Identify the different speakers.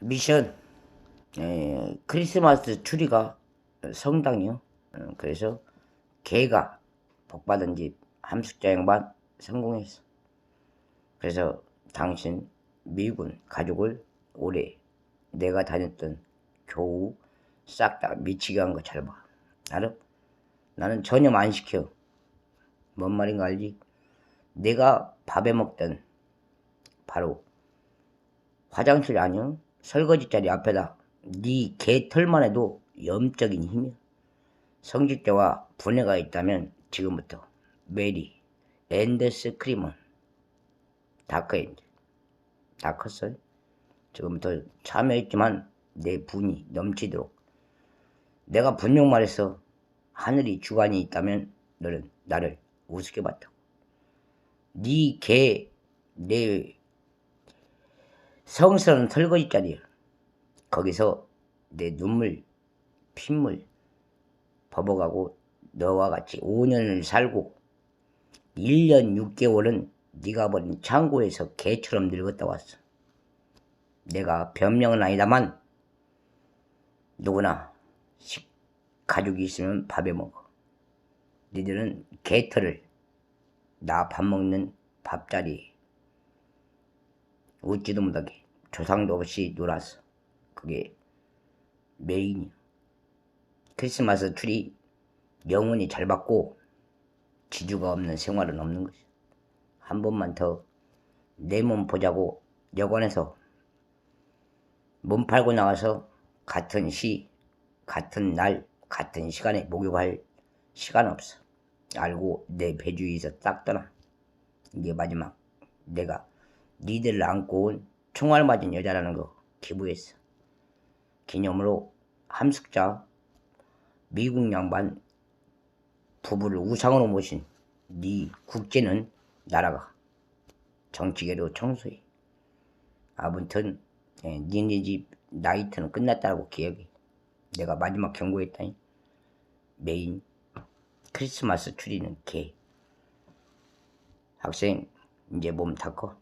Speaker 1: 미션 에, 크리스마스 추리가 성당이요. 어, 그래서 개가 복받은 집 함숙자 양반 성공했어. 그래서 당신 미군 가족을 올해 내가 다녔던 교우 싹 다 미치게 한 거 잘 봐. 알아? 나는 전혀 안 시켜. 뭔 말인가 알지? 내가 밥에 먹던 바로 화장실 아니요? 설거지 자리 앞에다 네 개털만 해도 염적인 힘이야. 성직자와 분해가 있다면 지금부터 메리, 앤더스 크리먼, 다크엔드. 다 컸어요. 지금부터 참여했지만 내 분이 넘치도록 내가 분명 말해서 하늘이 주관이 있다면 너는 나를 우습게 봤다고. 네 개, 내 성스러운 설거지 자리야. 거기서 내 눈물, 핏물 버벅하고 너와 같이 5년을 살고 1년 6개월은 네가 버린 창고에서 개처럼 늙었다 왔어. 내가 변명은 아니다만 누구나 식 가족이 있으면 밥에 먹어. 니들은 개털을 나 밥 먹는 밥자리 웃지도 못하게 조상도 없이 놀았어. 그게 메인이야. 크리스마스 트리 영원히 잘 받고 지주가 없는 생활은 없는 것이야. 한 번만 더 내 몸 보자고 여관에서 몸 팔고 나와서 같은 시, 같은 날, 같은 시간에 목욕할 시간 없어. 알고 내 배주위에서 딱 떠나. 이게 마지막. 내가 니들을 안고 온 총알 맞은 여자라는 거 기부했어. 기념으로 함숙자 미국 양반 부부를 우상으로 모신 네 국제는 날아가. 정치계로 청소해. 아무튼 예, 니네 집 나이트는 끝났다고 기억해. 내가 마지막 경고했다니. 메인 크리스마스 추리는 개. 학생 이제 몸 닦어.